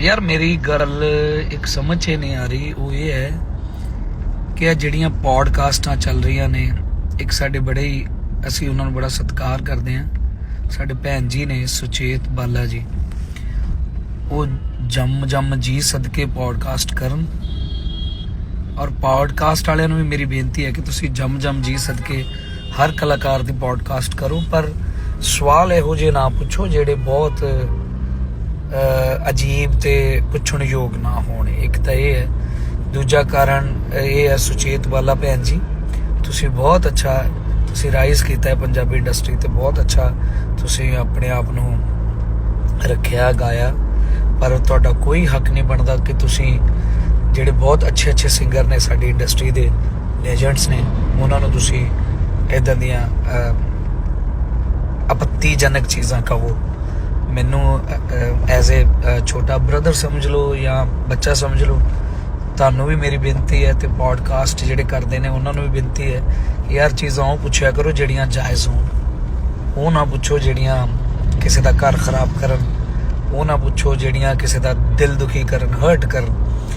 ਯਾਰ ਮੇਰੀ ਗੱਲ ਇੱਕ ਸਮਝ 'ਚ ਨਹੀਂ ਆ ਰਹੀ, ਉਹ ਇਹ ਹੈ ਕਿ ਆ ਜਿਹੜੀਆਂ ਪੋਡਕਾਸਟਾਂ ਚੱਲ ਰਹੀਆਂ ਨੇ, ਇੱਕ ਸਾਡੇ ਬੜੇ ਹੀ, ਅਸੀਂ ਉਹਨਾਂ ਨੂੰ ਬੜਾ ਸਤਿਕਾਰ ਕਰਦੇ ਹਾਂ। ਸਾਡੇ ਭੈਣ ਜੀ ਨੇ ਸੁਚੇਤ ਬਾਲਾ ਜੀ, ਉਹ ਜੰਮ ਜੰਮ ਜੀ ਸਦਕੇ ਪੋਡਕਾਸਟ ਕਰਨ। ਔਰ ਪੋਡਕਾਸਟ ਵਾਲਿਆਂ ਨੂੰ ਵੀ ਮੇਰੀ ਬੇਨਤੀ ਹੈ ਕਿ ਤੁਸੀਂ ਜੰਮ ਜੰਮ ਜੀ ਸਦਕੇ ਹਰ ਕਲਾਕਾਰ ਦੀ ਪੋਡਕਾਸਟ ਕਰੋ, ਪਰ ਸਵਾਲ ਇਹੋ ਜਿਹੇ ਨਾ ਪੁੱਛੋ ਜਿਹੜੇ ਬਹੁਤ ਅਜੀਬ ਤੇ ਪੁੱਛਣ ਯੋਗ ਨਾ ਹੋਣ। ਇੱਕ ਤਾਂ ਇਹ ਹੈ। ਦੂਜਾ ਕਾਰਨ ਇਹ ਹੈ ਸੁਚੇਤ ਵਾਲਾ ਭੈਣ ਜੀ। ਤੁਸੀਂ ਬਹੁਤ ਅੱਛਾ, ਤੁਸੀਂ ਰਾਈਜ਼ ਕੀਤਾ ਹੈ ਪੰਜਾਬੀ ਇੰਡਸਟਰੀ ਤੇ ਬਹੁਤ ਅੱਛਾ ਤੁਸੀਂ ਆਪਣੇ ਆਪ ਨੂੰ ਰੱਖਿਆ, ਗਾਇਆ। ਪਰ ਤੁਹਾਡਾ ਕੋਈ ਹੱਕ ਨਹੀਂ ਬਣਦਾ ਕਿ ਤੁਸੀਂ ਜਿਹੜੇ ਬਹੁਤ ਅੱਛੇ ਅੱਛੇ ਸਿੰਗਰ ਨੇ ਸਾਡੀ ਇੰਡਸਟਰੀ ਦੇ ਲੈਜੈਂਡਸ ਨੇ, ਉਹਨਾਂ ਨੂੰ ਤੁਸੀਂ ਇਦਾਂ ਦੀਆਂ ਆਪੱਤੀਜਨਕ ਚੀਜ਼ਾਂ ਕਹੋ। ਮੈਨੂੰ ਐਜ਼ ਅ ਛੋਟਾ ਬ੍ਰਦਰ ਸਮਝ ਲਓ ਜਾਂ ਬੱਚਾ ਸਮਝ ਲਓ, ਤੁਹਾਨੂੰ ਵੀ ਮੇਰੀ ਬੇਨਤੀ ਹੈ ਤੇ ਪੋਡਕਾਸਟ ਜਿਹੜੇ ਕਰਦੇ ਨੇ, ਉਹਨਾਂ ਨੂੰ ਵੀ ਬੇਨਤੀ ਹੈ ਕਿ ਯਾਰ ਚੀਜ਼ਾਂ ਉਹ ਪੁੱਛਿਆ ਕਰੋ ਜਿਹੜੀਆਂ ਜਾਇਜ਼ ਹੋਣ। ਉਹ ਨਾ ਪੁੱਛੋ ਜਿਹੜੀਆਂ ਕਿਸੇ ਦਾ ਘਰ ਖਰਾਬ ਕਰਨ, ਉਹ ਨਾ ਪੁੱਛੋ ਜਿਹੜੀਆਂ ਕਿਸੇ ਦਾ ਦਿਲ ਦੁਖੀ ਕਰਨ ਹਰਟ ਕਰਨ।